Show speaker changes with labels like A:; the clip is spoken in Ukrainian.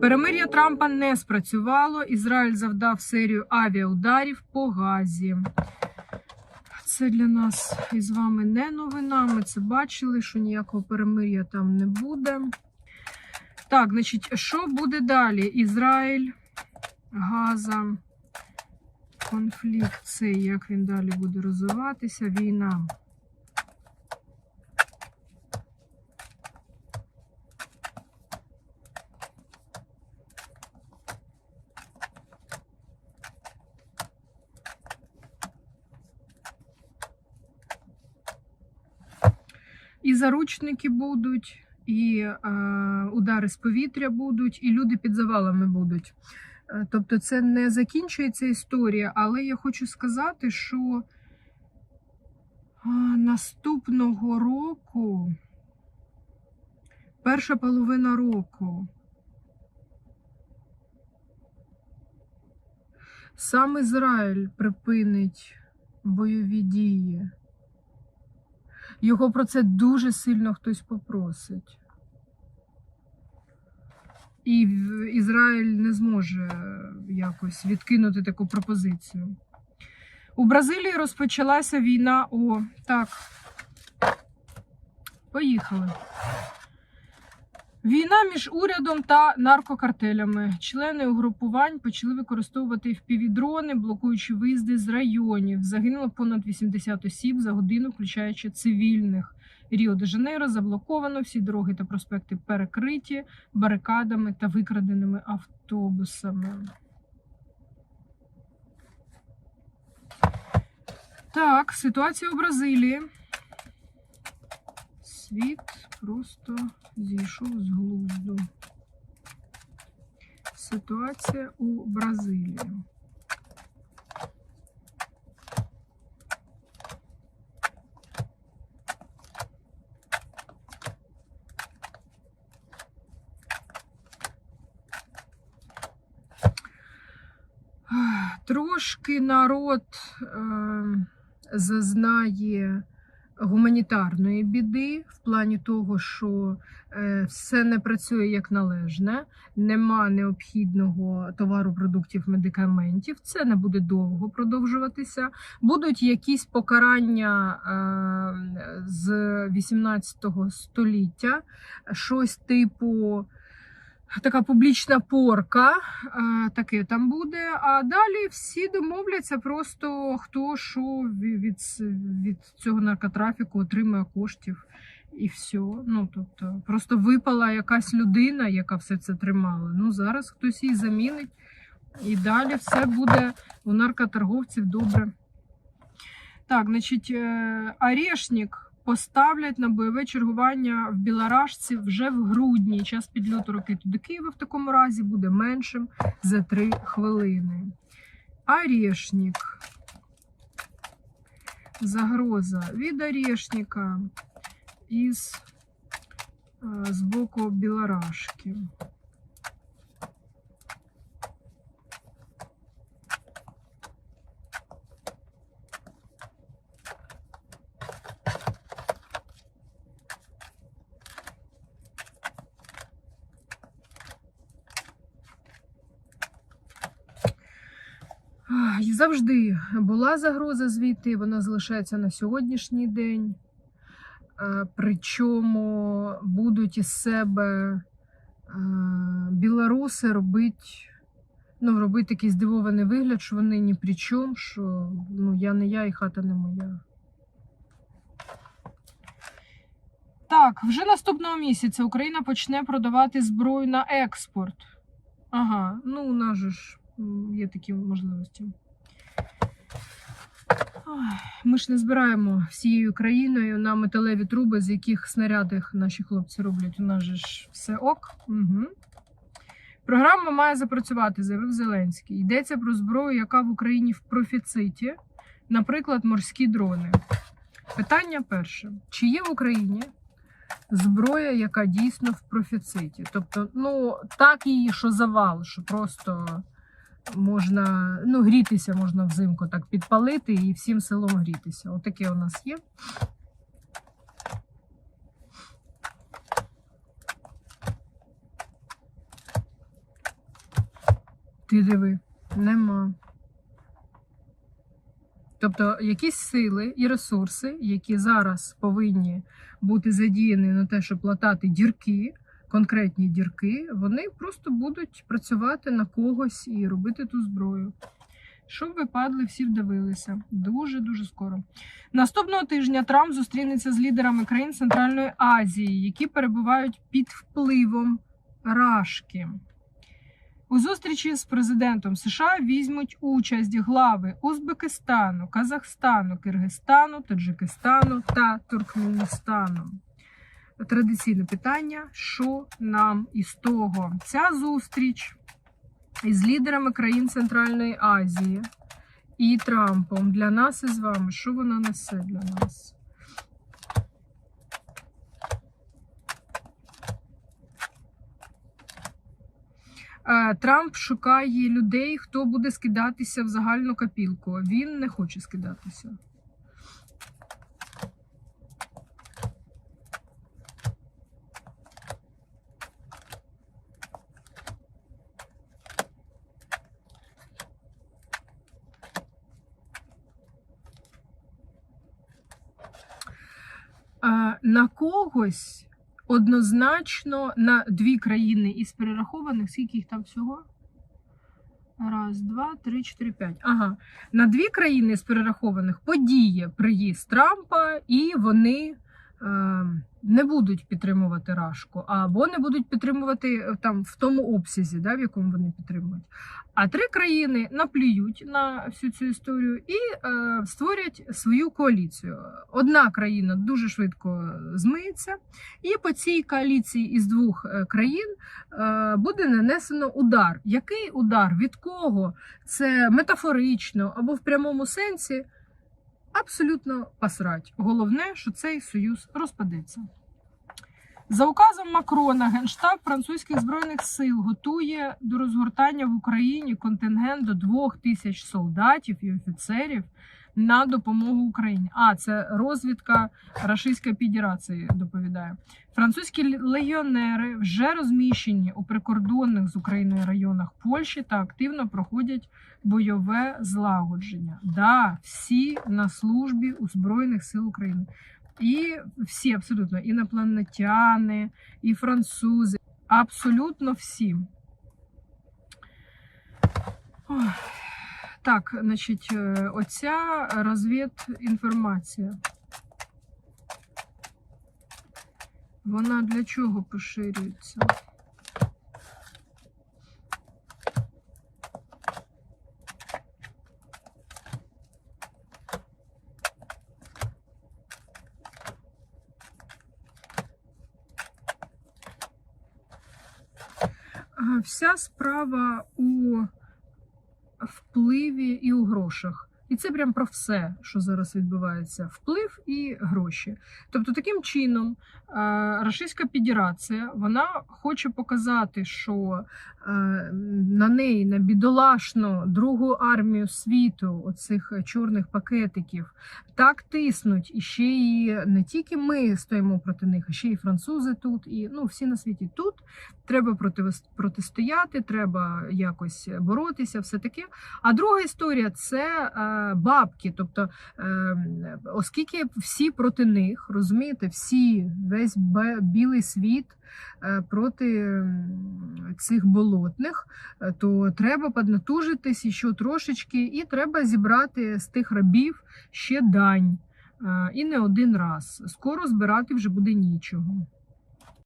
A: Перемир'я Трампа не спрацювало. Ізраїль завдав серію авіаударів по Газі. Це для нас із вами не новина. Ми це бачили, що ніякого перемир'я там не буде. Так, значить, що буде далі? Ізраїль, Газа, конфлікт цей, як він далі буде розвиватися, війна. І заручники будуть, і е, удари з повітря будуть, і люди під завалами будуть. Е, Тобто, це не закінчується історія, але я хочу сказати, що наступного року, перша половина року, сам Ізраїль припинить бойові дії. Його про це дуже сильно хтось попросить. І Ізраїль не зможе якось відкинути таку пропозицію. У Бразилії розпочалася війна. О, так. Поїхали. Війна між урядом та наркокартелями. Члени угрупувань почали використовувати впівдрони, блокуючи виїзди з районів. Загинуло понад 80 осіб за годину, включаючи цивільних. Ріо де Жанейро заблоковано, всі дороги та проспекти перекриті барикадами та викраденими автобусами. Так, ситуація у Бразилії. Світ просто зійшов з глузду. Ситуація у Бразилії. Трошки народ е, зазнає гуманітарної біди в плані того, що е, все не працює як належне, нема необхідного товару, продуктів, медикаментів. Це не буде довго продовжуватися. Будуть якісь покарання е, з 18 століття, щось типу. Така публічна порка, е, таке там буде. А далі всі домовляться просто хто що від, від цього наркотрафіку отримує коштів і все. Ну тобто, просто випала якась людина, яка все це тримала. Ну зараз хтось її замінить, і далі все буде у наркоторговців добре. Так, значить, е, Орешник поставлять на бойове чергування в Білоражці вже в грудні. Час підльоту ракети до Києва в такому разі буде меншим за 3 хвилини. Орешник. Загроза від Орешника із е, з боку Білоражки. І Завжди була загроза звідти, вона залишається на сьогоднішній день. Причому будуть із себе білоруси робити, ну, робити такий здивований вигляд, що вони ні при чому, що ну, я не я і хата не моя. Так, вже наступного місяця Україна почне продавати зброю на експорт. Ага, ну у нас же ж є такі можливості. Ми ж не збираємо всією країною на металеві труби, з яких снарядах наші хлопці роблять. У нас же ж все ок. Угу. Програма має запрацювати, заявив Зеленський. Йдеться про зброю, яка в Україні в профіциті, наприклад, морські дрони. Питання перше: чи є в Україні зброя, яка дійсно в профіциті? Тобто, ну так її, що завал, що просто можна ну, грітися можна взимку, так підпалити і всім селом грітися. Отаке у нас є. Ти диви, нема. Тобто якісь сили і ресурси, які зараз повинні бути задіяні на те, щоб латати дірки, конкретні дірки, вони просто будуть працювати на когось і робити ту зброю. Щоб ви падли, всі вдивилися. Дуже дуже скоро. Наступного тижня Трамп зустрінеться з лідерами країн Центральної Азії, які перебувають під впливом Рашки. У зустрічі з президентом США візьмуть участь глави Узбекистану, Казахстану, Киргизстану, Таджикистану та Туркменістану. Традиційне питання: що нам із того? Ця зустріч із лідерами країн Центральної Азії і Трампом для нас із вами. Що вона несе для нас? Е, Трамп шукає людей, хто буде скидатися в загальну копілку. Він не хоче скидатися. Е, На когось однозначно на дві країни із перерахованих, скільки їх там всього? Раз, два, три, чотири, п'ять. Ага. На дві країни з перерахованих подіє приїзд Трампа, і вони не будуть підтримувати Рашку, або не будуть підтримувати е, там в тому обсязі, да, в якому вони підтримують. А три країни наплюють на всю цю історію і е, створять свою коаліцію. Одна країна дуже швидко змиється, і по цій коаліції із двох е, країн е, буде нанесено удар. Який удар? Від кого? Це метафорично або в прямому сенсі. Абсолютно посрать. Головне, що цей союз розпадеться. За указом Макрона, Генштаб французьких збройних сил готує до розгортання в Україні контингент до 2 тисяч солдатів і офіцерів на допомогу Україні. А це розвідка Російської Федерації доповідає. Французькі легіонери вже розміщені у прикордонних з Україною районах Польщі та активно проходять бойове злагодження. Да, всі на службі у Збройних сил України. І всі абсолютно інопланетяни, і французи, абсолютно всі. Ой. Так, значить, е, оця розвідінформація. Вона для чого поширюється? Вся справа впливі і у грошах. І це прям про все, що зараз відбувається: вплив і гроші. Тобто, таким чином, е, Російська Федерація вона хоче показати, що е, на неї, на бідолашну другу армію світу, оцих чорних пакетиків, так тиснуть, і ще і не тільки ми стоїмо проти них, а ще й французи тут, і ну всі на світі тут. Треба проти, протистояти, треба якось боротися, все таке. А друга історія це е, бабки. Тобто, е, оскільки всі проти них, розумієте, всі, весь білий світ е, проти цих болотних, е, то треба поднатужитись ще трошечки, і треба зібрати з тих рабів ще дань. Е, і не один раз. Скоро збирати вже буде нічого.